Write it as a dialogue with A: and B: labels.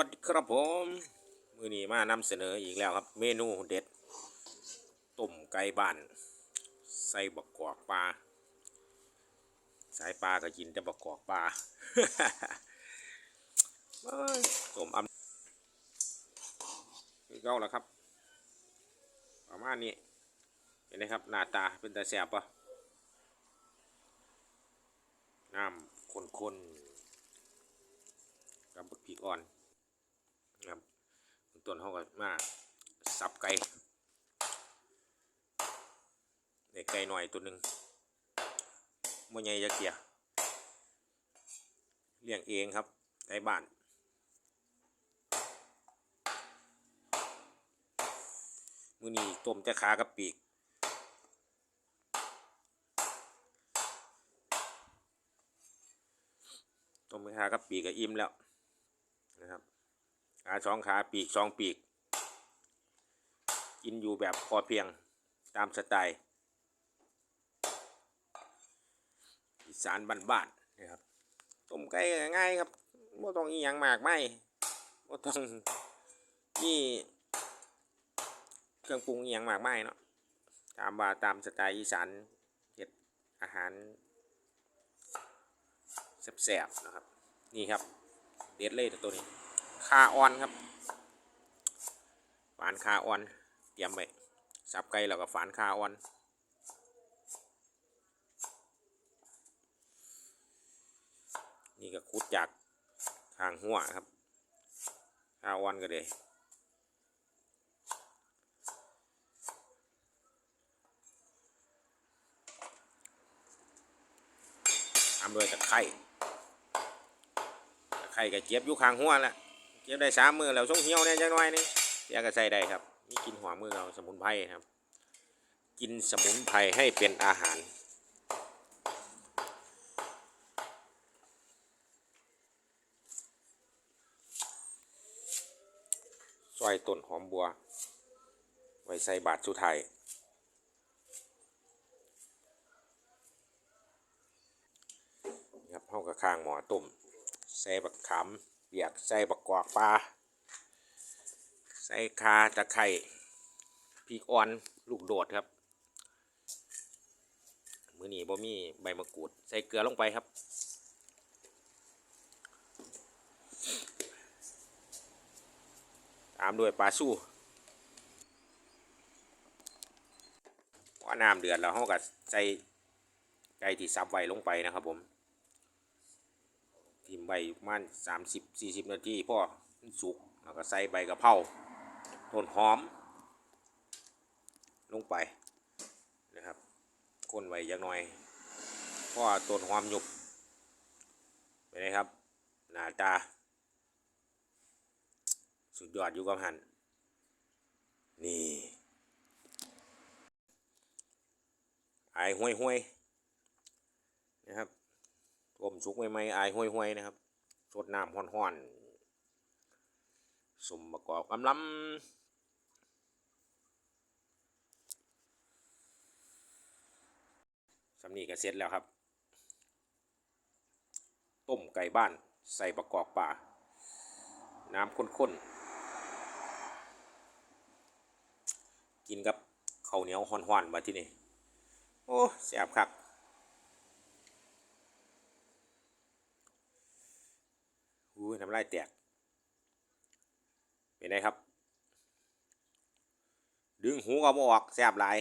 A: วัสดีครับผม มือนี้มานำเสนออีกแล้วครับ เมนูเด็ดต้มไก่บ้าน ใส่บักกอกปลา สายปลาก็กินแต่บักกอกปลาต้มอำคือเก้าแล้วครับ ประมาณนี้ เห็นไหมครับ หน้าตาเป็นตาแสบปะน้ำข้นๆกับบักพริกอ่อน ต้นเขาก็มาสับไก่เด็กไก่หน่อยตัวหนึ่งมื่อไงจะเกียเลี้ยงเองครับไก่บ้านมือนี้ต้มจะขากับปีกต้มขากับปีกก็อิ่มแล้วนะครับ ขาสองขาปีกสองปีก กินอยู่แบบพอเพียงตามสไตล์อีสานบ้านๆนะครับต้มไก่ง่ายครับไม่ต้องอีหยังมากไม่ไม่ต้องนี่เครื่องปรุงอีหยังมากไม่เนาะตามว่าตามสไตล์อีสานเฮ็ดอาหารแซ่บๆนะครับ นี่ครับเด็ดเลยตัวนี้ คาออนครับฝานคาออน เตรียมไว้สับไก่แล้วก็ฝานคาออนนี่ก็คุดจากทางหัวครับคาออนก็เลยทำโดวยตะไคร้ไข่ก็เจ็บอยู่ข้างหัวแหละ เจ็บได้สามมือแล้วส่งเหี่ยวเนี่ยจังหน่อยนึงเดี๋ยวก็ใส่ได้ครับมีกินหัวมือเราสมุนไพรครับ กินสมุนไพรให้เป็นอาหารซอยต้นหอมบัว ไว้ใส่บาทสุไทายครับเฮากับข้างหมอต้มใส่บักขาม เปียกใส่บักกอกปลาใส่คาตะไคร่พริกอ่อนลูกโดดครับ มือนี้บ่มีใบมะกรูด ใส่เกลือลงไปครับตามด้วยปลาสู้ว่าน้ำเดือดแล้วเราก็ใส่ไก่ที่ซับไว้ลงไปนะครับผม ทิมใบประมาณสามสิบสี่สิบนาทีพ่อสุกแล้วก็ใส่ใบกะเพราต้นหอม ลงไปนะครับคนไว้อย่างน้อยเพราะว่าต้นหอมหยุบไปเลยครับ หน้าตา สุดยอดอยู่กับหันนี่ไอายห้วยห้วยนะครับ ต้มสุกใหม่ๆอายห้วยๆนะครับสดน้ำห้อนๆสมประกอบกำลำสำนีก็เสร็จแล้วครับ ต้มไก่บ้านใส่ประกอบป่า น้ำข้นๆ กินกับข้าวเหนียวห้อนๆมาที่นี่ โอ้แซ่บครั อุ้ยน้ำลายแตก เป็นไงครับ ดึงหูเอามาออกแสบหลาย